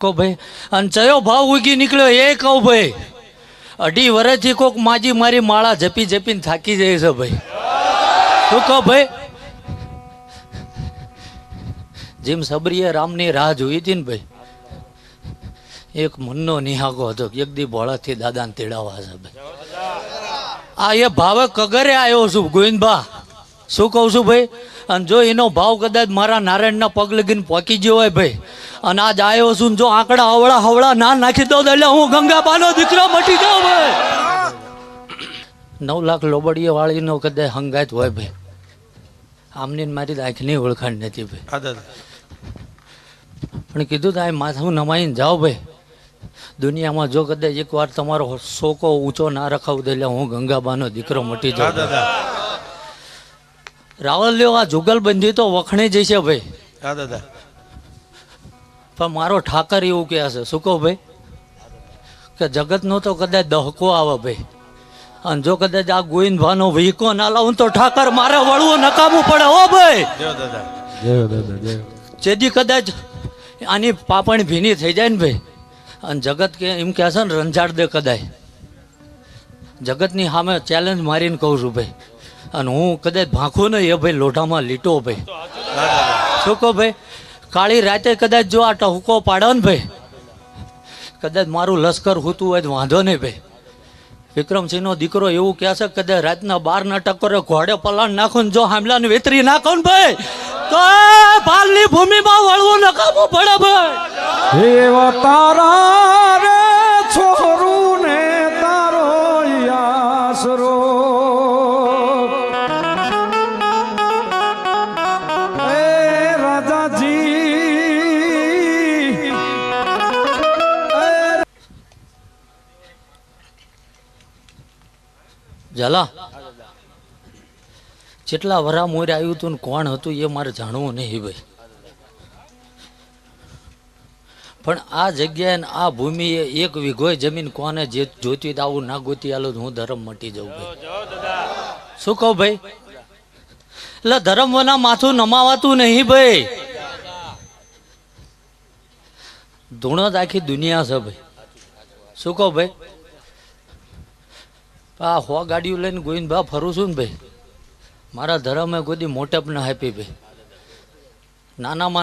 કહો ભાઈ, અને ચયો ભાવ ઉગી નીકળ્યો, એ કહું ભાઈ. અઢી વર્ષથી કોક માજી મારી માળા જપી જપીને થાકી જાય છે ભાઈ. શું કહો ભાઈ? જેમ સબરીએ રામની રાહ જોઈ હતી ને ભાઈ, એક મનનો નિહાગો હતો એક દી ભોળાથી દાદાને તેડાવા છે ભાઈ. આ એ ભાવે કગરે આવ્યો છું ગોવિંદબા શું કહું છું ભાઈ? અને જો એનો ભાવ કદાચ મારા નારાયણના પગ લગીને પહોંચી ગયો હોય ભાઈ અને આજ આવ્યો છું ને જો આંકડા હવળા હવળા ના નાખી દો એટલે હું ગંગાબાનો દીકરો મટી જાઉં ભાઈ. નવ લાખ લોબડીએ વાળીનો કદાચ હંગાત હોય ભાઈ. આમની મારી આંખની ઓળખાણ નથી ભાઈ. પણ કીધું તો આ માથું નમાઈને જાઓ ભાઈ. દુનિયામાં જો કદાચ એકવાર તમારો શોકો ઊંચો ના રખાવું દે એટલે હું ગંગાબાનો દીકરો મટી જાઉં. રાવલ લ્યો આ જુગલબંધી તો વખણી જશે ભાઈ. હા દાદા. પણ મારો ઠાકર એવું કહે છે શું કહો ભાઈ? કે જગતનો તો કદાચ દહકો આવે ભાઈ. અને જો કદાચ આ ગોવિંદભાનો વહીકો ના લાવું તો ઠાકર મારે વળવું નકામું પડે હો ભાઈ. દાદા. જય દાદા જય જેથી કદાચ આની પાપણ ભીની થઈ જાય ને ભાઈ. અને જગત કે એમ કહે છે ને રંજાડ દે કદાય. જગતની સામે ચેલેન્જ મારીને કહું છું ભાઈ. અને હું કદાચ ભાંખું નહીં, એ ભાઈ લોઢામાં લીટો ભાઈ. શું કહો ભાઈ? કાળી રાતે કદાચ જો આ ટહુકો પાડો ને ભાઈ, કદાચ મારું લશ્કર હોતું હોય વાંધો નહીં ભાઈ. વિક્રમસિંહનો દીકરો એવું કહે છે કે કદાચ રાતના બાર ના ટક્કરે ઘોડે પલાણ નાખો ને જો હામલાને વેતરી નાખો ને ભાઈ, તો ભાલની ભૂમિમાં વળવું નકામું પડે ભાઈ. તારા ઝાલા. જેટલા વરા મોર આવ્યું હતું ને કોણ હતું એ મારે જાણવું નહીં ભાઈ. પણ આ જગ્યાએ આ ભૂમિએ એક વિઘોય જમીન કોને જે જોતી આવું ના ગોતી આલો હું ધર્મ મટી જાઉં ભાઈ. શું કહું ભાઈ? એટલે ધર્મ વના માથું નમાવાતું નહીં ભાઈ. ધૂણો જ આખી દુનિયા છે ભાઈ. શું કહું ભાઈ? આ હો ગાડીઓ લઈને ગોવિંદભા ફરું છું ને ભાઈ. મારા ધર્મે કોઈ દી મોટપ ના આપી ભાઈ. નાનામાં